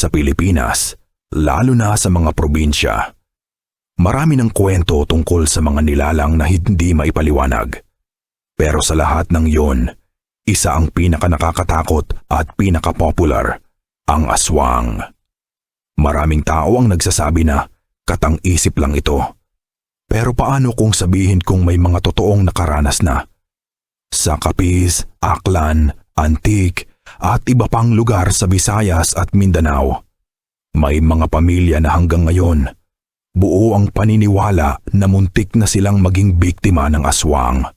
Sa Pilipinas, lalo na sa mga probinsya, marami ng kwento tungkol sa mga nilalang na hindi maipaliwanag. Pero sa lahat ng yon, isa ang pinakanakakatakot at pinakapopular, ang aswang. Maraming tao ang nagsasabi na katang-isip lang ito. Pero paano kung sabihin kung may mga totoong nakaranas na? Sa Capiz, Aklan, Antique, at iba pang lugar sa Visayas at Mindanao. May mga pamilya na hanggang ngayon, buo ang paniniwala na muntik na silang maging biktima ng aswang.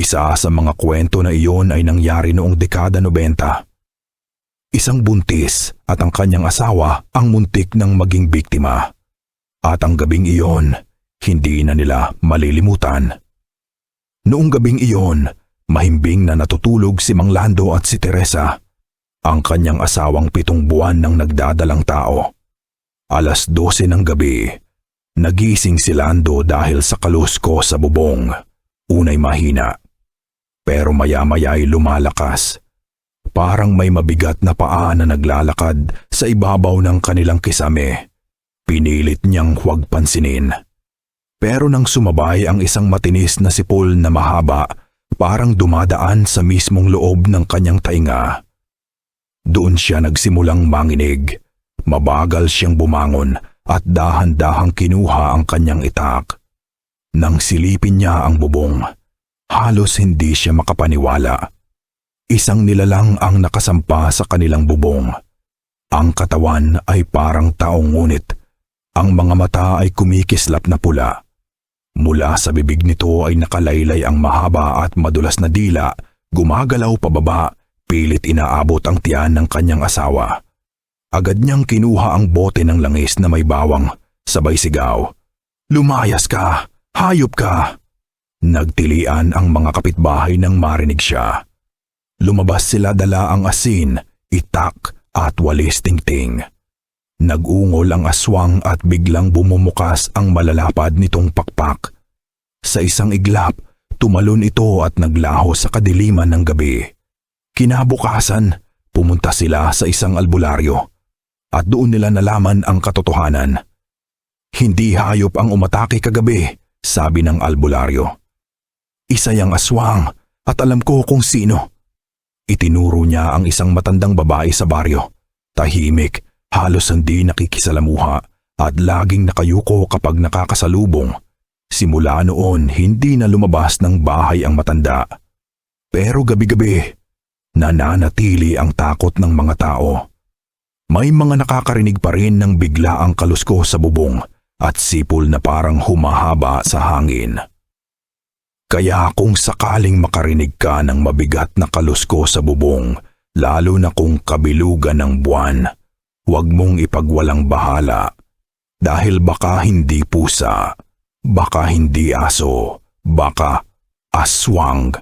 Isa sa mga kwento na iyon ay nangyari noong dekada 90. Isang buntis at ang kanyang asawa ang muntik ng maging biktima. At ang gabing iyon, hindi na nila malilimutan. Noong gabing iyon, mahimbing na natutulog si Mang Lando at si Teresa, ang kanyang asawang pitong buwan ng nagdadalang tao. Alas 12 ng gabi, nagising si Lando dahil sa kalusko sa bubong. Unay mahina. Pero maya-maya ay lumalakas. Parang may mabigat na paa na naglalakad sa ibabaw ng kanilang kisame. Pinilit niyang huwag pansinin. Pero nang sumabay ang isang matinis na sipol na mahaba, parang dumadaan sa mismong loob ng kanyang tainga. Doon siya nagsimulang manginig. Mabagal siyang bumangon at dahan-dahang kinuha ang kanyang itak. Nang silipin niya ang bubong, halos hindi siya makapaniwala. Isang nilalang ang nakasampa sa kanilang bubong. Ang katawan ay parang taong ngunit. Ang mga mata ay kumikislap na pula. Mula sa bibig nito ay nakalaylay ang mahaba at madulas na dila, gumagalaw pababa, pilit inaabot ang tiyan ng kanyang asawa. Agad niyang kinuha ang bote ng langis na may bawang, sabay sigaw. Lumayas ka! Hayop ka! Nagtilian ang mga kapitbahay nang marinig siya. Lumabas sila dala ang asin, itak at walis tingting. Nagungol ang aswang at biglang bumumukas ang malalapad nitong pakpak. Sa isang iglap, tumalon ito at naglaho sa kadiliman ng gabi. Kinabukasan, pumunta sila sa isang albularyo at doon nila nalaman ang katotohanan. Hindi hayop ang umatake kagabi, sabi ng albularyo. Isa yang aswang at alam ko kung sino. Itinuro niya ang isang matandang babae sa baryo. Tahimik, halos hindi nakikisalamuha at laging nakayuko kapag nakakasalubong. Simula noon, hindi na lumabas ng bahay ang matanda. Pero gabi-gabi, nananatili ang takot ng mga tao. May mga nakakarinig pa rin ng bigla ang kalusko sa bubong at sipol na parang humahaba sa hangin. Kaya kung sakaling makarinig ka ng mabigat na kalusko sa bubong, lalo na kung kabilugan ng buwan, huwag mong ipagwalang bahala. Dahil baka hindi pusa, baka hindi aso, baka aswang.